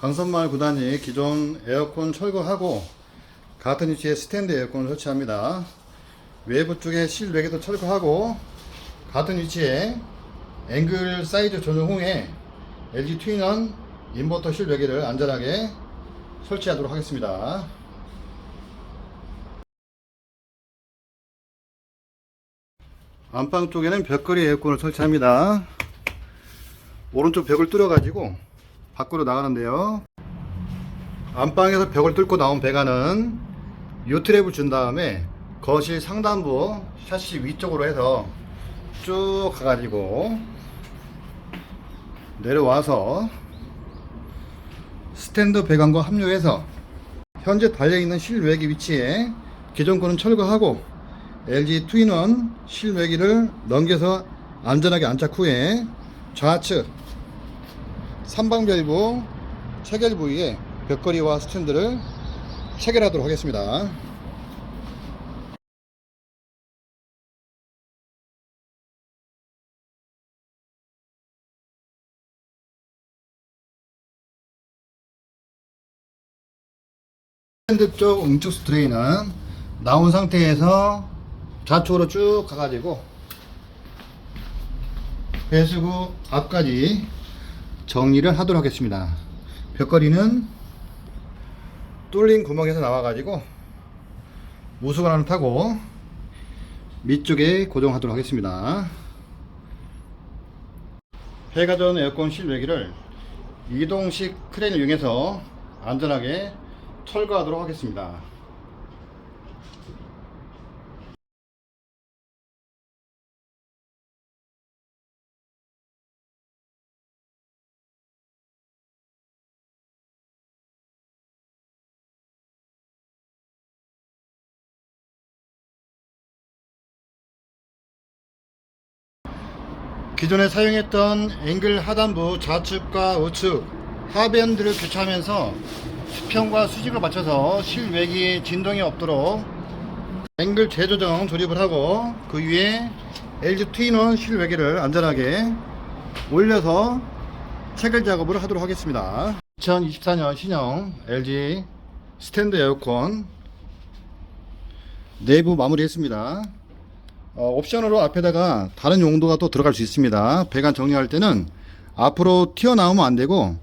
강선마을 구단이 기존 에어컨 철거하고 같은 위치에 스탠드 에어컨을 설치합니다. 외부 쪽에 실외기도 철거하고 같은 위치에 앵글 사이즈 조정 후에 LG 트윈원 인버터 실외기를 안전하게 설치하도록 하겠습니다. 안방 쪽에는 벽걸이 에어컨을 설치합니다. 오른쪽 벽을 뚫어 가지고 밖으로 나가는데요. 안방에서 벽을 뚫고 나온 배관은 유트랩을 준 다음에 거실 상단부 샤시 위쪽으로 해서 쭉 가가지고 내려와서 스탠드 배관과 합류해서 현재 달려있는 실외기 위치에 기존 거는 철거하고 LG 트윈원 실외기를 넘겨서 안전하게 안착 후에 좌측 삼방별부 체결 부위에 벽걸이와 스탠드를 체결하도록 하겠습니다. 스탠드 쪽 응축 스트레이는 나온 상태에서 좌측으로 쭉 가가지고 배수구 앞까지 정리를 하도록 하겠습니다. 벽걸이는 뚫린 구멍에서 나와가지고 우수관을 타고 밑쪽에 고정하도록 하겠습니다. 폐가전 에어컨 실외기를 이동식 크레인을 이용해서 안전하게 철거하도록 하겠습니다. 기존에 사용했던 앵글 하단부 좌측과 우측 하밴드를 교체하면서 수평과 수직을 맞춰서 실외기에 진동이 없도록 앵글 재조정 조립을 하고 그 위에 LG 트윈원 실외기를 안전하게 올려서 체결 작업을 하도록 하겠습니다. 2024년 신형 LG 스탠드 에어컨 내부 마무리했습니다 어, 옵션으로 앞에다가 다른 용도가 또 들어갈 수 있습니다. 배관 정리할 때는 앞으로 튀어나오면 안 되고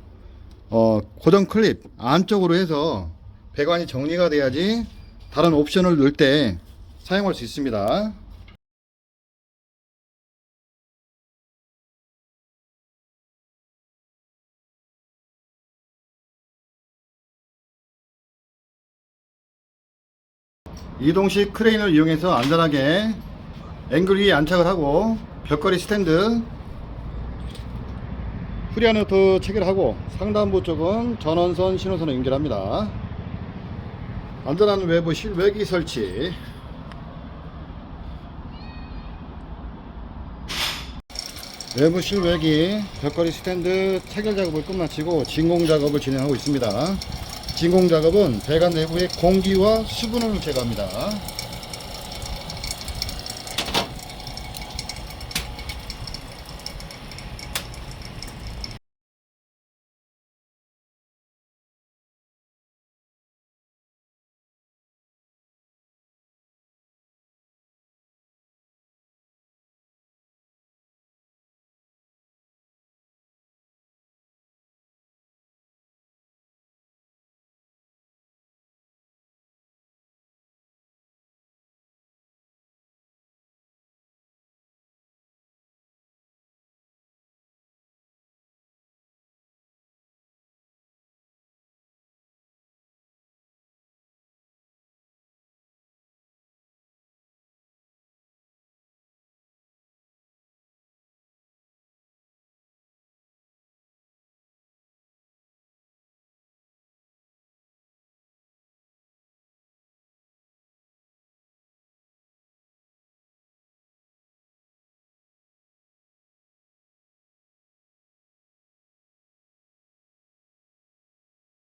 어, 고정 클립 안쪽으로 해서 배관이 정리가 돼야지 다른 옵션을 넣을 때 사용할 수 있습니다. 이동식 크레인을 이용해서 안전하게 앵글 위에 안착을 하고 벽걸이 스탠드. 후리아노트 체결하고 상단부 쪽은 전원선 신호선을 연결합니다. 안전한 외부 실외기 설치. 외부 실외기 벽걸이 스탠드 체결 작업을 끝마치고 진공 작업을 진행하고 있습니다. 진공 작업은 배관 내부의 공기와 수분을 제거합니다